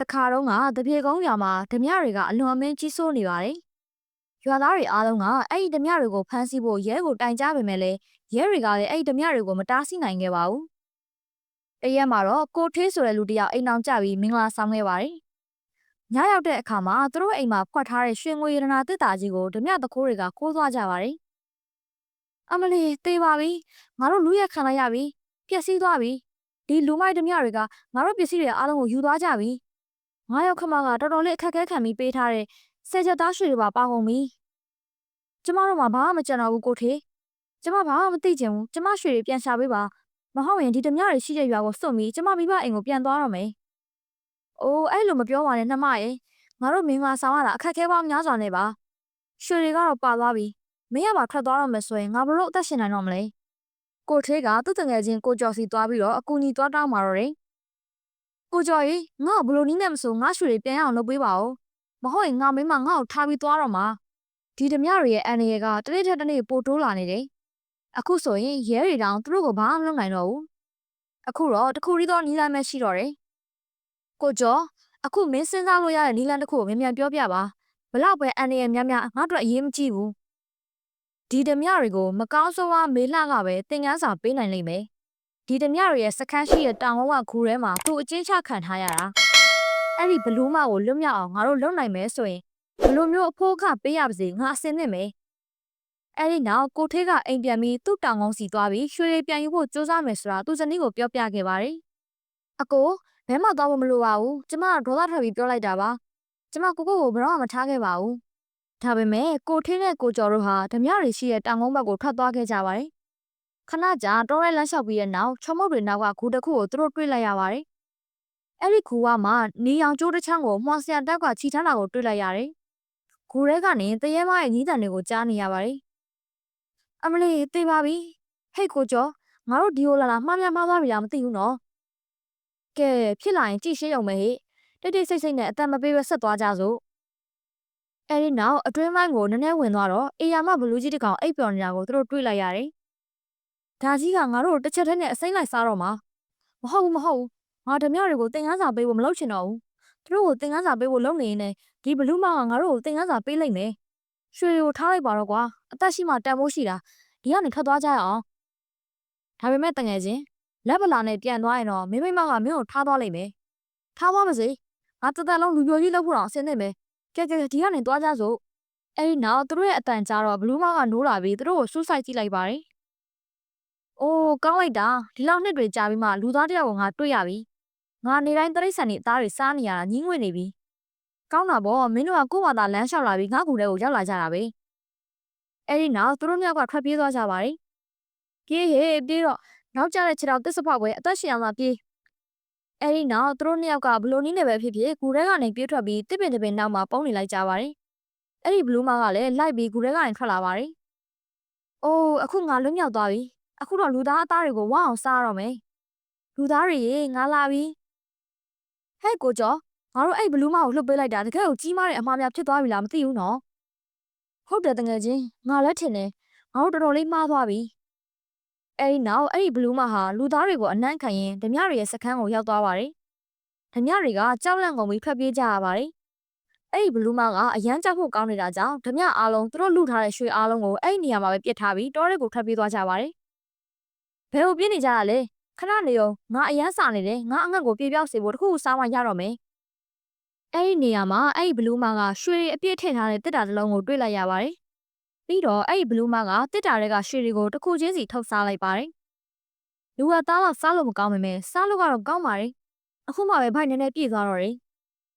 တခါတော့ကတပြေကုန်းရွာမှာဓမြတွေကအလွန်အမင်းကြီးစိုးနေပါတယ်။ရွာသားတွေအားလုံးကအဲ့ဒီဓမြတွေကိုဖမ်းဆီးဖို့ရဲကိုတိုင်ကြားပေမဲ့လည်းရဲတွေကလည်းအဲ့ဒီဓမြတွေကိုမတားဆီးနိုင်ခဲ့ပါဘူး။တရက်မှာတော့ကိုထေးဆိုတဲ့လူတစ်ယောက်အိမ်အောင်ကြပြီးမင်္ဂလာဆောင်ခဲ့ပါတယ်။ညရောက်တဲ့အခါမှာသူတို့အိမ်မှာဖွက်ထားတဲ့ရွှေငွေရတနာတစ်တာကြီးကိုဓမြတခိုးတွေကခိုးသွားကြပါတယ်။အမလီတေးပါပြီ။ငါတို့လူရက်ခံလိုက်ရပြီ။ပျက်စီးသွားပြီ။ဒီလူမိုက်ဓမြတွေကငါတို့ပစ္စည်းတွေအားလုံးကိုယူသွားကြပြီ။ ငါရောက်ခမကတော်တော်လေးအခက်အခဲခံပြီးပေးထားတဲ့ဆယ်ချက်သားရွှေတွေပါပါကုန်ပြီ။ကျမတို့မှဘာမှမကြံတော့ဘူးကိုထေ။ကျမဘာမှမသိချင်ဘူး။ကျမရွှေတွေပြန်ရှာပေးပါ။မဟုတ်ရင်ဒီဓမြတွေရှိတဲ့ရွာကိုစွန့်ပြီးကျမမိဘအိမ်ကိုပြန်သွားတော့မယ်။အိုးအဲ့လိုမပြောပါနဲ့နှမရဲ့။ငါတို့မင်္ဂလာဆောင်ရတာအခက်အခဲပေါင်းများစွာနဲ့ပါ။ရွှေတွေကတော့ပါသွားပြီ။မင်းကပါထွက်သွားတော့မယ်ဆိုရင်ငါဘလို့အသက်ရှင်နိုင်တော့မလဲ။ကိုထေးကသူ့တငယ်ချင်းကိုကျော်စီသွားပြီးတော့အကူကြီးသွားတောင်းมาတော့တယ်။ ကိုကျော်ရေငါ့ကိုဘလို့နီးနဲ့မဆိုငါရွှေတွေပြန်ရအောင်လုပ်ပေးပါဦး။မဟုတ်ရင်ငါမင်းမငါ့ကိုထားပြီးသွားတော့မှာ။ဒီဓမြတွေရဲ့အန်ရယ်ကတနေ့ထက်တနေ့ပိုတိုးလာနေတယ်။အခုဆိုရင်ရဲတွေတောင်သူတို့ကိုဘာမှမလုပ်နိုင်တော့ဘူး။အခုတော့တခုရီးသောနီးလမ်းပဲရှိတော့တယ်။ကိုကျော်အခုမင်းစဉ်းစားလို့ရတဲ့နီးလမ်းတစ်ခုကိုမြန်မြန်ပြောပြပါ။ဘလောက်ပဲအန်ရယ်များများငါတို့အရေးမကြီးဘူး။ဒီဓမြတွေကိုမကောင်းဆိုးဝါးမေးလှကပဲသင်ငန်းစာပေးနိုင်လိမ့်မယ်။ ဒီဓမြတွေရဲ့စခန်းရှိတဲ့တောင်ဝကခူထဲမှာသူ့အချင်းချခံထားရတာ။အဲ့ဒီဘလူးမကိုလွတ်မြောက်အောင်ငါတို့လုပ်နိုင်မယ်ဆိုရင်ဘလိုမျိုးအဖိုးအခပေးရပါစေငါအစင်းသင့်မယ်။အဲ့ဒီနောက်ကိုထေးကအိမ်ပြန်ပြီးသူ့တောင်ကုန်းစီသွားပြီးရွှေတွေပြန်ယူဖို့စူးစမ်းမယ်ဆိုတာသူ့ဇနီးကိုပြောပြခဲ့ပါတယ်။အကိုဘဲမှသွားဖို့မလိုပါဘူး။ကျမကဒေါသထွက်ပြီးပြောလိုက်တာပါ။ကျမကိုကိုကိုဘယ်တော့မှမထားခဲ့ပါဘူး။ဒါပေမဲ့ကိုထေးနဲ့ကိုကျော်တို့ဟာဓမြတွေရှိတဲ့တောင်ကုန်းဘက်ကိုထွက်သွားခဲ့ကြပါတယ်။ ခဏကြာတောရဲလမ်းလျှောက်ပြီးတဲ့နောက်ချော်မုတ်တွေနောက်ကဂူတစ်ခုကိုသူတို့တွေ့လိုက်ရပါတယ်။အဲ့ဒီဂူကမှနေအောင်ကျိုးတစ်ချမ်းကိုမှောင်ဆရာတက်ကချီထားတာကိုတွေ့လိုက်ရတယ်။ဂူထဲကနေတရဲမရဲ့ညီးတန်တွေကိုကြားနေရပါတယ်။အမလီတေးပါပြီ။ဟဲ့ကိုကျော်ငါတို့ဒီကိုလာလာမှားများမှားသွားပြီလားမသိဘူးနော်။ကဲဖြစ်လာရင်ကြည့်ရှင်းရုံပဲဟဲ့။တိတ်တိတ်ဆိတ်ဆိတ်နဲ့အသက်မပေးဘဲဆက်သွားကြစို့။အဲဒီနောက်အတွင်းပိုင်းကိုနည်းနည်းဝင်သွားတော့အေယာမဘလူးကြီးတစ်ကောင်အိပ်ပျော်နေတာကိုသူတို့တွေ့လိုက်ရတယ်။ ဒါကြီးကငါတို့ကိုတစ်ချက်တည်းနဲ့အစိမ့်လိုက်စားတော့မှာ။မဟုတ်ဘူးမဟုတ်ဘူး။ငါဓမြတွေကိုတင်ကန်းစာပေးဖို့မလုပ်ချင်တော့ဘူး။သူတို့ကိုတင်ကန်းစာပေးဖို့လုပ်နေရင်လည်းဒီဘလူးမကငါတို့ကိုတင်ကန်းစာပေးလိုက်မယ်။ရွှေတွေကိုထားလိုက်ပါတော့ကွာ။အသက်ရှိမှတန်ဖိုးရှိတာ။ဒီကနေထွက်သွားကြရအောင်။ဒါပေမဲ့တငယ်ချင်းလက်ပလာနဲ့ပြန်သွားရင်တော့မိမိမကမင်းကိုထားသွားလိုက်မယ်။ထားသွားပါစေ။ငါတသက်လုံးလူပြိုကြီးလုပ်ဖို့တော့အဆင်သင့်ပဲ။ကဲကဲဒီကနေသွားကြစို့။အဲဒီနောက်သူတို့ရဲ့အတန်ကြားတော့ဘလူးမကနိုးလာပြီးသူတို့ကိုစူးစိုက်ကြည့်လိုက်ပါတယ်။ အိုးကောင်းလိုက်တာဒီလောက်နှစ်တွေကြာပြီးမှလူသားတစ်ယောက်ကိုငါတွေ့ရပြီ။ငါနေတိုင်းတရိษံနေအသားတွေစားနေရတာညင်းငွေ့နေပြီ။ကောင်းတာပေါ့မင်းတို့ကကို့ဘာသာလမ်းလျှောက်လာပြီးငါ့ကူထဲကိုရောက်လာကြတာပဲ။အဲဒီနောက်သူတို့မြောက်ကထွက်ပြေးသွားကြပါတယ်။ပြေးဟေးပြေးတော့နောက်ကျတဲ့ခြေထောက်တစ်စဖောက်ပဲအသက်ရှင်အောင်သာပြေး။အဲဒီနောက်သူတို့နှစ်ယောက်ကဘလိုနည်းနဲ့ပဲဖြစ်ဖြစ်ဂူထဲကနေပြေးထွက်ပြီးတစ်ပင်တစ်ပင်နောက်မှာပုန်းနေလိုက်ကြပါတယ်။အဲ့ဒီဘလူးမားကလည်းလိုက်ပြီးဂူထဲကနေထွက်လာပါတယ်။အိုးအခုငါလွတ်မြောက်သွားပြီ။ အခုတော့လူသားအသားတွေကိုဝအောင်စားရတော့မယ်။လူသားတွေရေငါလာပြီ။ဟဲ့ကိုကျော်ငါတို့အဲ့ဘလူးမားကိုလှုပ်ပေးလိုက်တာတကယ်ကိုကြီးမားတဲ့အမှားများဖြစ်သွားပြီလားမသိဘူးနော်။ဟုတ်တယ်တကယ်ချင်းငါလည်းထင်တယ်။ငါတို့တော်တော်လေးမှားသွားပြီ။အဲ့ဒီနောက်အဲ့ဒီဘလူးမားဟာလူသားတွေကိုအနှံ့ခံရင်ဓမြတွေရဲ့စခန်းကိုရောက်သွားပါတယ်။ဓမြတွေကကြောက်လန့်ကုန်ပြီးထွက်ပြေးကြရပါတယ်။အဲ့ဒီဘလူးမားကအရန်ကြောက်ဖို့ကောင်းနေတာကြောင့်ဓမြအားလုံးသူတို့လူထားတဲ့ရွှေအားလုံးကိုအဲ့ဒီနေရာမှာပဲပြစ်ထားပြီးတောရဲကိုထွက်ပြေးသွားကြပါတယ်။ဘ ယ်ကိုပြေးနေကြတာလဲခဏနေအောင်ငါအရန်စာနေတယ်ငါအငတ်ကိုပြေးပြောက်စေဖို့တခုခုစားမှရတော့မယ်။အဲ့ဒီနေရာမှာအဲ့ဒီဘလူးမားကရွှေအပြည့်ထည့်ထားတဲ့တစ်တာတစ်လုံးကိုတွေ့လိုက်ရပါတယ်။ပြီးတော့အဲ့ဒီဘလူးမားကတစ်တာတွေကရွှေတွေကိုတစ်ခုချင်းစီထုတ်စားလိုက်ပါတယ်။လူကသားတော့စားလို့မကောင်းပါနဲ့စားလို့ကတော့ကောင်းပါတယ်။အခုမှပဲဘိုက်နည်းနည်းပြည့်သွားတော့တယ်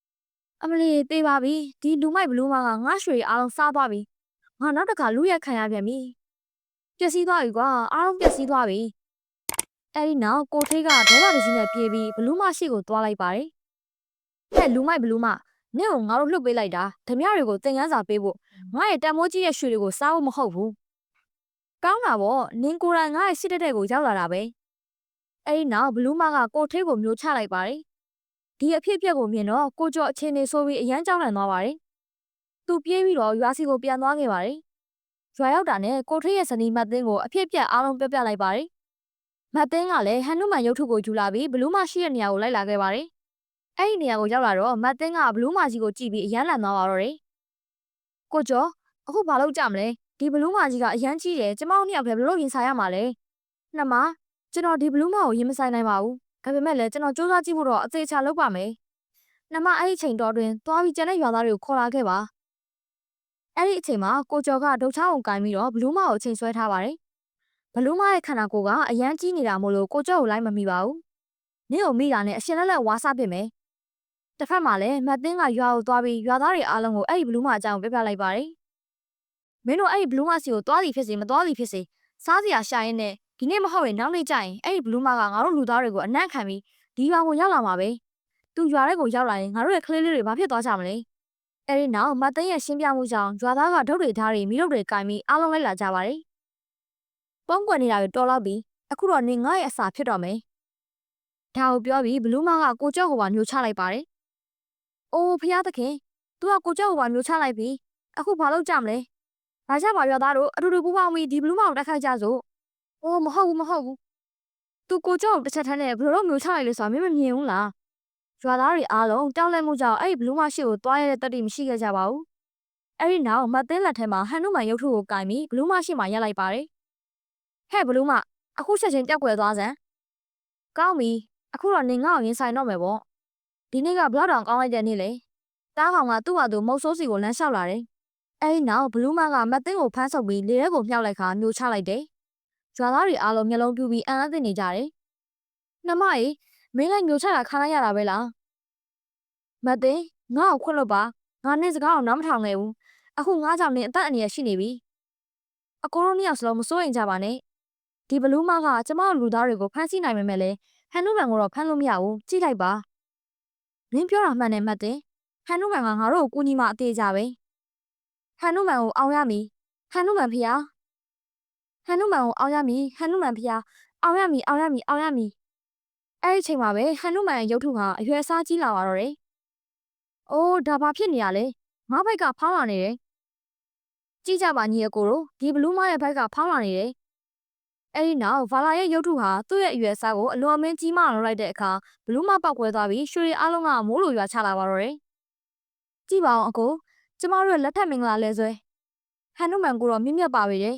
။အမလီသေးပါပြီဒီလူမိုက်ဘလူးမားကငါရွှေအားလုံးစားသွားပြီ။ငါနောက်တစ်ခါလူရက်ခံရပြန်ပြီ။ပျက်စီးသွားပြီကွာအားလုံးပျက်စီးသွားပြီ။ အဲ့ဒီနောက်ကိုထေးကဒေါသတကြီးနဲ့ပြေးပြီးဘလူးမရှိကိုသွားလိုက်ပါတယ်။ဟဲ့လူမိုက်ဘလူးမနင့်ကိုငါတို့လှုပ်ပေးလိုက်တာဓမြတွေကိုသင်ကန်းစာပေးဖို့ငါရဲ့တန်မိုးကြီးရဲ့ရွှေတွေကိုစားဖို့မဟုတ်ဘူး။ကောင်းတာပေါ့နင်ကိုယ်တိုင်ငါရဲ့စစ်တက်တဲ့ကိုရောက်လာတာပဲ။အဲ့ဒီနောက်ဘလူးမကကိုထေးကိုမျိုးချလိုက်ပါတယ်။ဒီအဖြစ်အပျက်ကိုမြင်တော့ကိုကျော်အချင်းနေဆိုပြီးအရန်ကြောက်လန့်သွားပါတယ်။သူပြေးပြီးတော့ရွာစီကိုပြန်သွားခဲ့ပါတယ်။ရွာရောက်တာနဲ့ကိုထေးရဲ့ဇနီးမတ်သိန်းကိုအဖြစ်အပျက်အားလုံးပြောပြလိုက်ပါတယ်။ မတ်သိန်းကလည်းဟန်နုမန်ရုပ်ထုကိုယူလာပြီးဘလူးမရှိတဲ့နေရာကိုလိုက်လာခဲ့ပါတယ်။အဲ့ဒီနေရာကိုရောက်လာတော့မတ်တင်းကဘလူးမာကြီးကိုကြည့်ပြီးအရန်လန်သွားပါတော့တယ်ကိုကျော်အခုဘာလုပ်ကြမလဲဒီဘလူးမာကြီးကအရန်ကြီးတယ်ကျမတို့နှစ်ယောက်လည်းဘယ်လိုရင်ဆိုင်ရမှာလဲနှမကျွန်တော်ဒီဘလူးမာကိုရင်မဆိုင်နိုင်ပါဘူးဒါပေမဲ့လည်းကျွန်တော်စူးစမ်းကြည့်ဖို့တော့အသေးချာလုပ်ပါမယ်နှမအဲ့ဒီချိန်တော်တွင်သွားပြီးကျန်တဲ့ရွာသားတွေကိုခေါ်လာခဲ့ပါအဲ့ဒီအချိန်မှာကိုကျော်ကဒုတ်ချောင်းကိုကင်ပြီးတော့ဘလူးမာကိုချိန်ဆွဲထားပါတယ် ဘလူးမာရဲ့ခန္ဓာကိုယ်ကအရန်ကြီးနေတာမို့လို့ကိုကျော်ကိုလိုက်မမိပါဘူးနင့်ကိုမိတာနဲ့အရှင်လက်လက်ဝါးစားပစ်မယ်တစ်ဖက်မှာလည်းမတ်တင်းကရွာကိုသွားပြီးရွာသားတွေအားလုံးကိုအဲ့ဒီဘလူးမအကြောင်းပြပြလိုက်ပါတယ်။မင်းတို့အဲ့ဒီဘလူးမစီကိုသွားသည်ဖြစ်စေမသွားသည်ဖြစ်စေစားစရာရှာရင်းနဲ့ဒီနေ့မဟုတ်ရင်နောက်နေ့ကျရင်အဲ့ဒီဘလူးမကငါတို့လူသားတွေကိုအနံ့ခံပြီးဒီရွာကိုရောက်လာမှာပဲ။သူရွာထဲကိုရောက်လာရင်ငါတို့ရဲ့ကလေးလေးတွေဘာဖြစ်သွားကြမလဲ။အဲ့ဒီနောက်မတ်တင်းရဲ့ရှင်းပြမှုကြောင့်ရွာသားကဒုတ်တွေဓာတ်တွေမိတို့တွေကင်ပြီးအားလုံးလိုက်လာကြပါတယ်။ ပုံကွယ်နေတာတွေတော်တော့ပြီးအခုတော့နေငါ့ရဲ့အစာဖြစ်တော့မယ်။ဒါကိုပြောပြီးဘလူးမကကိုကြော့ကိုပါညှို့ချလိုက်ပါတယ်။အိုးဖျားသခင် तू ကကိုကြောက်ကိုပါမျိုးချလိုက်ပြီ။အခုဘာလုပ်ကြမလဲ။ဒါကြပါရွာသားတို့အတူတူပူးပေါင်းပြီးဒီဘလူးမောင်တက်ခိုက်ကြစို့။အိုးမဟုတ်ဘူးမဟုတ်ဘူး။ तू ကိုကြောက်ကိုတစ်ချက်ထမ်းနဲ့ဘယ်လိုလုပ်မျိုးချလိုက်လဲဆိုတာမင်းမမြင်ဘူးလား။ရွာသားတွေအားလုံးတောက်လက်မှုကြောင့်အဲ့ဒီဘလူးမရှိကိုတွားရတဲ့တတိမရှိခဲ့ကြပါဘူး။အဲ့ဒီနောက်မတ်သင်းလက်ထဲမှာဟန်နုမန်ရုပ်ထုကိုကင်ပြီးဘလူးမရှိမှရက်လိုက်ပါတယ်။ ဟဲ့ဘလူးမအခုချက်ချင်းတက်ွယ်သွားစမ်း။ကောင်းပြီအခုတော့နေငါ့ကိုရင်ဆိုင်တော့မယ်ပေါ့။ဒီနေ့ကဘလောက်တောင်ကောင်းလိုက်တဲ့နေ့လေ။တားကောင်ကသူ့ဟာသူမုတ်ဆိုးစီကိုလမ်းလျှောက်လာတယ်။အဲဒီနောက်ဘလူးမကမတ်တင်းကိုဖမ်းဆုပ်ပြီးလေထဲကိုမြှောက်လိုက်ခါမျိုးချလိုက်တယ်။ကျွာသားတွေအားလုံးမျက်လုံးပြူပြီးအံ့အားသင့်နေကြတယ်။နှမရေမင်းလည်းမျိုးချတာခါလိုက်ရတာပဲလား။မတ်တင်းငါ့ကိုခွင့်လို့ပါငါနဲ့စကားအောင်နားမထောင်ခဲ့ဘူး။အခုငါကြောင့်နင်အသက်အန္တရာယ်ရှိနေပြီ။အကိုတို့နှစ်ယောက်စလုံးမစိုးရင်ကြပါနဲ့။ ဒီဘလူးမကကျမတို့လူသားတွေကိုဖမ်းဆီးနိုင်ပေမဲ့လည်းဟန်နုမန်ကိုတော့ဖမ်းလို့မရဘူး။ကြည့်လိုက်ပါ။မင်းပြောတာမှန်တယ်မတ်တင်းဟန်နုမန်ကငါတို့ကိုကူညီမအသေးကြပဲဟန်နုမန်ကိုအောင်ရမည်ဟန်နုမန်ဖျားဟန်နုမန်ကိုအောင်ရမည်ဟန်နုမန်ဖျားအောင်ရမည်အောင်ရမည်အောင်ရမည်အဲ့ဒီချိန်မှာပဲဟန်နုမန်ရဲ့ရုပ်ထုဟာအရွယ်စားကြီးလာပါတော့တယ်အိုးဒါဘာဖြစ်နေရလဲငါဘိုက်ကဖောင်းလာနေတယ်ကြည့်ကြပါညီအကိုတို့ဒီဘလူးမရဲ့ဘိုက်ကဖောင်းလာနေတယ် အဲ့ဒီနောက်ဗာလာရဲ့ရုပ်ထုဟာသူ့ရဲ့အရွယ်စားကိုအလွန်အမင်းကြီးမားလာလိုက်တဲ့အခါဘလူးမပောက်ကွဲသွားပြီးရွှေတွေအားလုံးကမိုးလိုရွာချလာပါတော့တယ်ကြည့်ပါအောင်အကိုကျမတို့ရဲ့လက်ထက်မင်္ဂလာလဲဆွဲဟန်နုမန်ကိုတော့မြင့်မြတ်ပါပဲတဲ့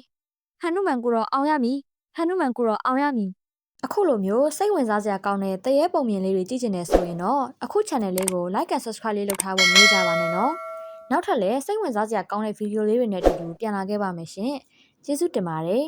ဟန်နုမန်ကိုတော့အောင်ရမည်ဟန်နုမန်ကိုတော့အောင်ရမည်အခုလိုမျိုးစိတ်ဝင်စားစရာကောင်းတဲ့တရေပုံမြင်လေးတွေကြည့်ကျင်နေဆိုရင်တော့အခု channel လေးကို like and subscribe လေးလုပ်ထားဖို့မမေ့ကြပါနဲ့နော်နောက်ထပ်လည်းစိတ်ဝင်စားစရာကောင်းတဲ့ဗီဒီယိုလေးတွေနဲ့အတူတူပြန်လာခဲ့ပါမယ်ရှင်ကျေးဇူးတင်ပါတယ်